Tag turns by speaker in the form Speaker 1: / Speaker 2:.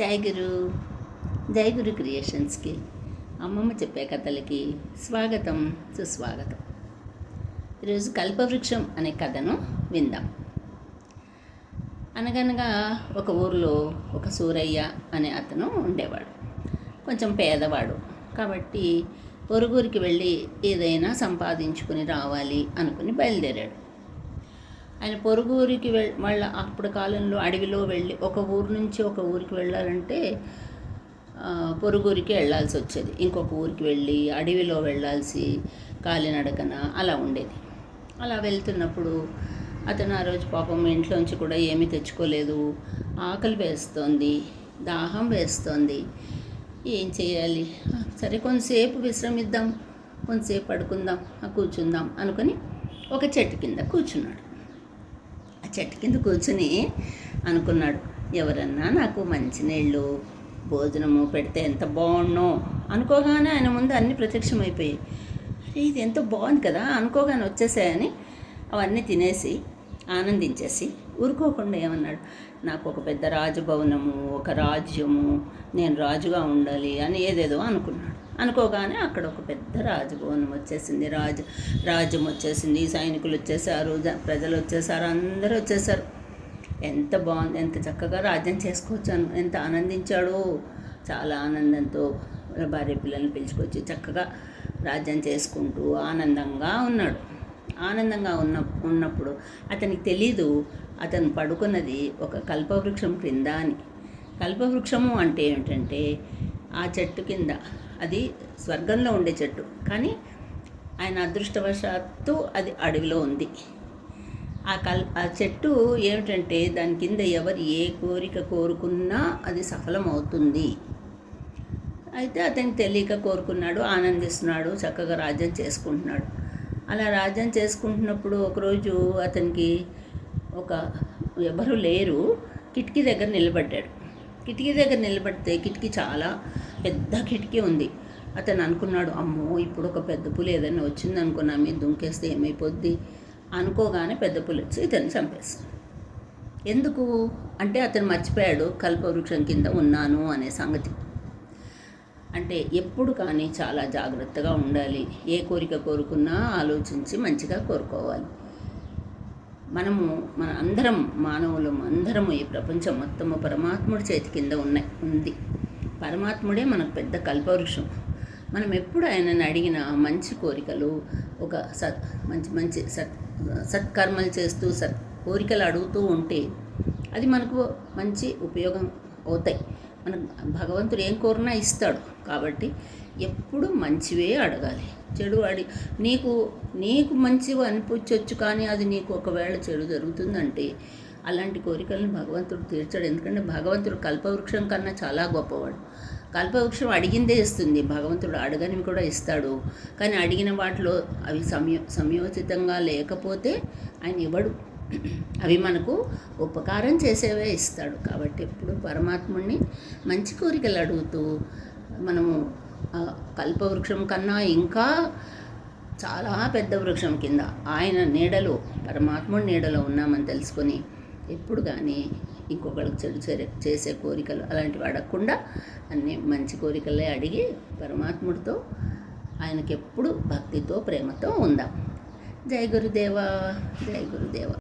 Speaker 1: జై గురు. జై గురు క్రియేషన్స్కి. అమ్మమ్మ చెప్పే కథలకి స్వాగతం సుస్వాగతం. ఈరోజు కల్పవృక్షం అనే కథను విందాం. అనగనగా ఒక ఊరిలో ఒక సూరయ్య అనే అతను ఉండేవాడు. కొంచెం పేదవాడు. కాబట్టి పొరుగురికి వెళ్ళి ఏదైనా సంపాదించుకుని రావాలి అనుకుని బయలుదేరాడు. ఆయన పొరుగు ఊరికి వె వాళ్ళ అప్పుడు కాలంలో అడవిలో వెళ్ళి ఒక ఊరు నుంచి ఒక ఊరికి వెళ్ళాలంటే పొరుగురికి వెళ్ళాల్సి వచ్చేది. ఇంకొక ఊరికి వెళ్ళి అడవిలో వెళ్ళాల్సి కాలినడకన అలా ఉండేది. అలా వెళ్తున్నప్పుడు అతను ఆ రోజు పాపం ఇంట్లోంచి కూడా ఏమీ తెచ్చుకోలేదు. ఆకలి వేస్తోంది దాహం వేస్తోంది. ఏం చేయాలి? సరే కొంతసేపు విశ్రమిద్దాం కొంతసేపు పడుకుందాం ఆ, కూర్చుందాం అనుకుని ఒక చెట్టు కింద కూర్చున్నాడు. ఆ చెట్టు కింద కూర్చుని అనుకున్నాడు ఎవరన్నా నాకు మంచినీళ్ళు భోజనము పెడితే ఎంత బాగుండో అనుకోగానే ఆయన ముందు అన్నీ ప్రత్యక్షమైపోయాయి. అరే ఇది ఎంతో బాగుంది కదా అనుకోగానే వచ్చేసాయని అవన్నీ తినేసి ఆనందించేసి ఊరుకోకుండా ఏమన్నాడు? నాకు ఒక పెద్ద రాజభవనము ఒక రాజ్యము నేను రాజుగా ఉండాలి అని ఏదేదో అనుకున్నాడు. అనుకోగానే అక్కడ ఒక పెద్ద రాజభవనం వచ్చేసింది. రాజు రాజ్యం వచ్చేసింది. సైనికులు వచ్చేసారు జ- ప్రజలు వచ్చేసారు అందరూ వచ్చేసారు. ఎంత బాగుంది ఎంత చక్కగా రాజ్యం చేసుకోవచ్చు అను ఎంత ఆనందించాడు. చాలా ఆనందంతో భార్య పిల్లల్ని పిలుచుకొచ్చి చక్కగా రాజ్యం చేసుకుంటూ ఆనందంగా ఉన్నాడు. ఆనందంగా ఉన్న ఉన్నప్పుడు అతనికి తెలీదు అతను పడుకున్నది ఒక కల్పవృక్షం క్రింద అని. కల్పవృక్షము అంటే ఏమిటంటే ఆ చెట్టు కింద. అది స్వర్గంలో ఉండే చెట్టు. కానీ ఆయన అదృష్టవశాత్తు అది అడవిలో ఉంది. ఆ కల్ ఆ చెట్టు ఏమిటంటే దాని కింద ఎవరు ఏ కోరిక కోరుకున్నా అది సఫలమవుతుంది. అయితే అతనికి తెలియక కోరుకున్నాడు ఆనందిస్తున్నాడు చక్కగా రాజ్యం చేసుకుంటున్నాడు. అలా రాజ్యం చేసుకుంటున్నప్పుడు ఒకరోజు అతనికి ఒక ఎవరు లేరు. కిటికీ దగ్గర నిలబడ్డాడు. కిటికీ దగ్గర నిలబడితే కిటికీ చాలా పెద్ద కిటికీ ఉంది. అతను అనుకున్నాడు అమ్మో ఇప్పుడు ఒక పెద్ద పులి ఏదైనా వచ్చింది అనుకున్నా మీద దుంకేస్తే ఏమైపోద్ది? అనుకోగానే పెద్ద పులి వచ్చి ఇతన్ని చంపేస్తుంది ఎందుకు? అంటే అతను మర్చిపోయాడు కల్పవృక్షం కింద ఉన్నాను అనే సంగతి. అంటే ఎప్పుడు కానీ చాలా జాగ్రత్తగా ఉండాలి. ఏ కోరిక కోరుకున్నా ఆలోచించి మంచిగా కోరుకోవాలి. మనము మన అందరం మానవులం అందరము ఈ ప్రపంచం మొత్తము పరమాత్ముడి చేతి కింద ఉన్నాయి ఉంది. పరమాత్ముడే మనకు పెద్ద కల్పవృక్షం. మనం ఎప్పుడు ఆయనని అడిగిన మంచి కోరికలు ఒక సత్ మంచి మంచి సత్ సత్కర్మలు చేస్తూ సత్ కోరికలు అడుగుతూ ఉంటే అది మనకు మంచి ఉపయోగం అవుతాయి. మనకు భగవంతుడు ఏం కోరినా ఇస్తాడు. కాబట్టి ఎప్పుడు మంచివే అడగాలి. చెడు అడి నీకు నీకు మంచివి అనిపించవచ్చు కానీ అది నీకు ఒకవేళ చెడు జరుగుతుందంటే అలాంటి కోరికలను భగవంతుడు తీర్చాడు. ఎందుకంటే భగవంతుడు కల్పవృక్షం కన్నా చాలా గొప్పవాడు. కల్పవృక్షం అడిగిందే ఇస్తుంది. భగవంతుడు అడగనివి కూడా ఇస్తాడు. కానీ అడిగిన వాటిలో అవి సమయ సంయోచితంగా లేకపోతే ఆయన ఇవ్వడు అవి మనకు ఉపకారం చేసేవే ఇస్తాడు. కాబట్టి ఎప్పుడు పరమాత్ముడిని మంచి కోరికలు అడుగుతూ మనము కల్పవృక్షం కన్నా ఇంకా చాలా పెద్ద వృక్షం కింద ఆయన నీడలో పరమాత్ముడి నీడలో ఉన్నామని తెలుసుకొని ఎప్పుడు కానీ ఇంకొకరికి చెడు చే- చేసే కోరికలు అలాంటివి అడగకుండా అన్ని మంచి కోరికలే అడిగి పరమాత్ముడితో ఆయనకి ఎప్పుడు భక్తితో ప్రేమతో ఉందాం. జై గురుదేవ జై గురుదేవ.